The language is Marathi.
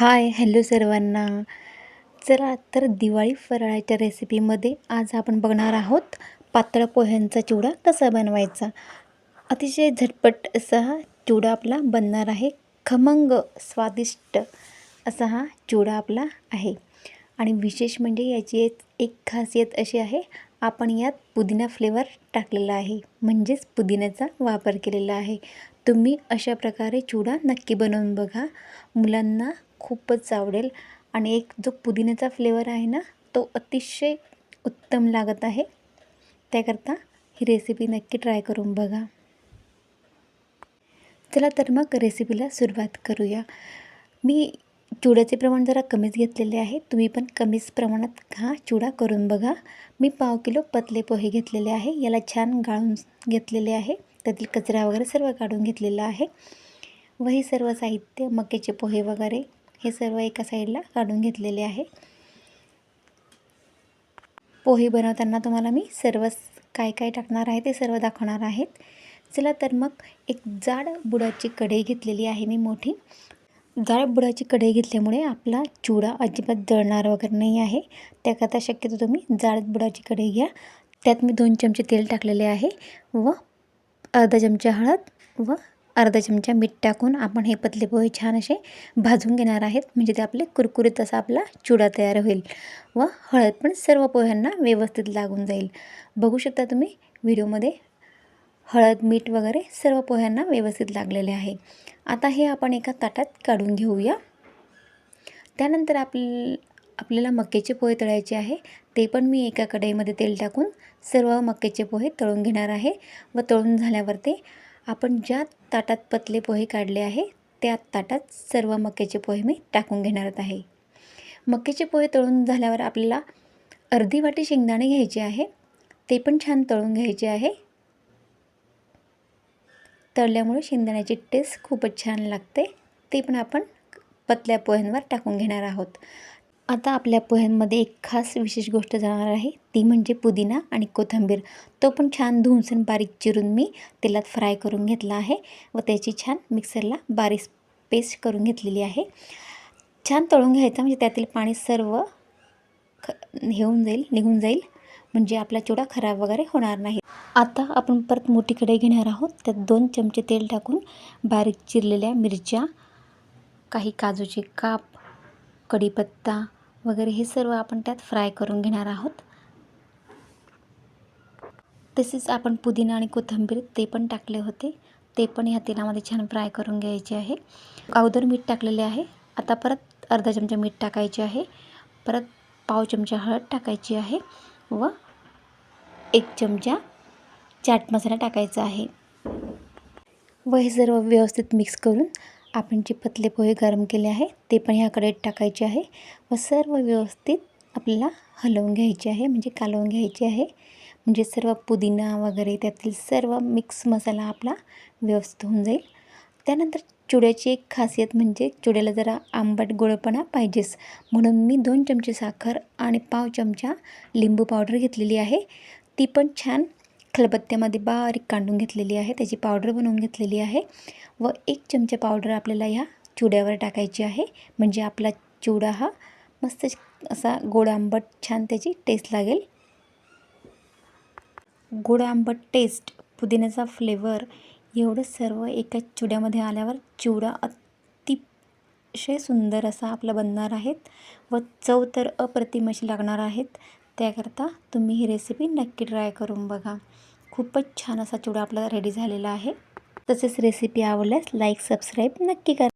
हाय हॅलो सर्वांना. चला तर दिवाळी फराळाच्या रेसिपीमध्ये आज आपण बघणार आहोत पातळ पोह्यांचा चिवडा कसा बनवायचा. अतिशय झटपट असा हा चिवडा आपला बनणार आहे. खमंग स्वादिष्ट असा हा चिवडा आपला आहे. आणि विशेष म्हणजे याची एक खासियत अशी आहे आपण यात पुदिना फ्लेवर टाकलेला आहे. म्हणजेच पुदिन्याचा वापर केलेला आहे. तुम्ही अशा प्रकारे चिवडा नक्की बनवून बघा. मुलांना खूपच आवडेल. आणि एक जो पुदिन्याचा फ्लेवर आहे ना तो अतिशय उत्तम लागत आहे. त्याकरता ही रेसिपी नक्की ट्राय करून बघा. चला तर मग रेसिपीला सुरुवात करूया. मी चिवड्याचे प्रमाण जरा कमीच घेतलेले आहे. तुम्ही पण कमीच प्रमाणात हा चिवडा करून बघा. मी पाव किलो पतले पोहे घेतलेले आहे. याला छान गाळून घेतलेले आहे. त्यातील कचरा वगैरे सर्व काढून घेतलेला आहे. व हे सर्व साहित्य मक्याचे पोहे वगैरे हे सर्व एका साईडला काढून घेतलेले आहे. पोहे बनवताना तुम्हाला मी सर्व काय काय टाकणार आहे ते सर्व दाखवणार आहेत. चला तर मग एक जाड बुडाची कढई घेतलेली आहे मी मोठी. जाड बुडाची कढई घेतल्यामुळे आपला चुडा अजिबात जळणार वगैरे नाही आहे. त्याकरता शक्यतो तुम्ही जाड बुडाची कढई घ्या. त्यात मी दोन चमचे तेल टाकलेले आहे व अर्धा चमचा हळद व अर्धा चमचा मीठ टाकून आपण हे पतले पोहे छान असे भाजून घेणार आहेत. म्हणजे ते आपले कुरकुरीत असा आपला चुडा तयार होईल व हळद पण सर्व पोह्यांना व्यवस्थित लागून जाईल. बघू शकता तुम्ही व्हिडिओमध्ये हळद मीठ वगैरे सर्व पोह्यांना व्यवस्थित लागलेले आहे. आता हे आपण एका ताटात काढून घेऊया. त्यानंतर आप आपल्याला मक्याचे पोहे तळायचे आहे. ते पण मी एका कढईमध्ये तेल टाकून सर्व मक्याचे पोहे तळून घेणार आहे व तळून झाल्यावर ते आपण ज्या ताटात पतले पोहे काढले आहे त्या ताटात सर्व मक्याचे पोहे मी टाकून घेणार आहे. मक्याचे पोहे तळून झाल्यावर आपल्याला अर्धी वाटी शेंगदाणे घ्यायचे आहे. ते पण छान तळून घ्यायचे आहे. तळल्यामुळे शेंगदाण्याची टेस्ट खूपच छान लागते. ते पण आपण पतल्या पोह्यांवर टाकून घेणार आहोत. आता आपल्या पोह्यांमध्ये एक खास विशेष गोष्ट जाणार आहे. ती म्हणजे पुदिना आणि कोथिंबीर. तो पण छान धुवून बारीक चिरून मी तेलात फ्राय करून घेतला आहे व त्याची छान मिक्सरला बारीक पेस्ट करून घेतलेली आहे. छान तळून घ्यायचा म्हणजे त्यातील पाणी सर्व ख घेऊन जाईल निघून जाईल. म्हणजे आपला चिवडा खराब वगैरे होणार नाही. आता आपण परत मोठी कढई घेणार आहोत. त्यात दोन चमचे तेल टाकून बारीक चिरलेल्या मिरच्या काही काजूचे काप कढीपत्ता वगैरे हे सर्व आपण त्यात फ्राय करून घेणार आहोत. तसेच आपण पुदिना आणि कोथिंबीर ते पण टाकले होते. ते पण ह्या तेलामध्ये छान फ्राय करून घ्यायचे आहे. अगोदर मीठ टाकलेले आहे. आता परत अर्धा चमचा मीठ टाकायचे आहे. परत पाव चमचा हळद टाकायची आहे व एक चमचा चाट मसाला टाकायचा आहे. व हे सर्व व्यवस्थित मिक्स करून आपण जे पतले पोहे गरम केले आहे ते पण ह्या टाकायचे आहे व सर्व व्यवस्थित आपल्याला हलवून घ्यायचे आहे म्हणजे कालवून घ्यायचे आहे. म्हणजे सर्व पुदिना वगैरे त्यातील सर्व मिक्स मसाला आपला व्यवस्थित होऊन जाईल. त्यानंतर चुड्याची एक खासियत म्हणजे चुड्याला जरा आंबट गोळपणा पाहिजेच. म्हणून मी दोन चमचे साखर आणि पाव चमचा लिंबू पावडर घेतलेली आहे. ती पण छान खलबत्त्यामध्ये बारीक कांडून घेतलेली आहे. त्याची पावडर बनवून घेतलेली आहे. व एक चमचा पावडर आपल्याला ह्या चिवड्यावर टाकायची आहे. म्हणजे आपला चिवडा हा मस्त असा गोड आंबट छान त्याची टेस्ट लागेल. गोड आंबट टेस्ट पुदिन्याचा फ्लेवर एवढं सर्व एका चिवड्यामध्ये आल्यावर चिवडा अतिशय सुंदर असा आपला बनणार आहेत. व चव तर अप्रतिम अशी लागणार आहेत. त्याकरता तुम्ही ही रेसिपी नक्की ट्राय करून बघा. खूपच छान असा चिवडा आपला रेडी झालेला आहे. तसेच रेसिपी आवडल्यास लाईक सबस्क्राईब नक्की करा.